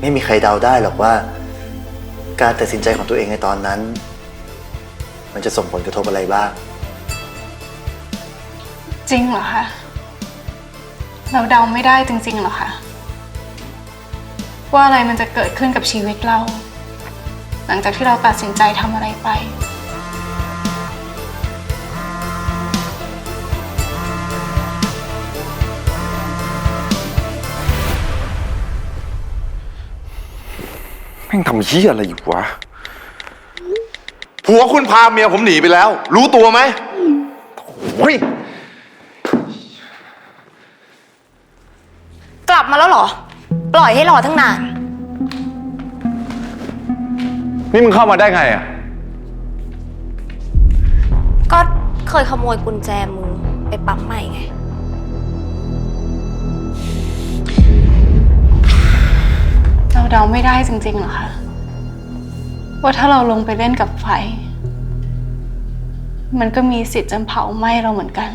ไม่มีใครเดาได้หรอกว่า การตัดสินใจของตัวเองในตอนนั้น มันจะส่งผลกระทบอะไรบ้าง จริงเหรอคะเราเดาไม่ได้จริงๆเหรอคะว่าอะไรมันจะเกิดขึ้นกับชีวิตเรา หลังจากที่เราตัดสินใจทำอะไรไป แม่งทำเหี้ยอะไรอยู่วะ ผัวคุณพาเมียผมหนีไปแล้ว รู้ตัวไหมเฮ้ยกลับมาแล้วเหรอ ปล่อยให้รอตั้งนาน นี่มึงเข้ามาได้ไงอะ ก็เคยขโมยกุญแจมือไปปั๊มใหม่ไง เดาไม่ได้จริงๆเหรอคะ ว่าถ้าเราลงไปเล่นกับไฟ มันก็มีสิทธิ์จะเผาไหม้เราเหมือนกัน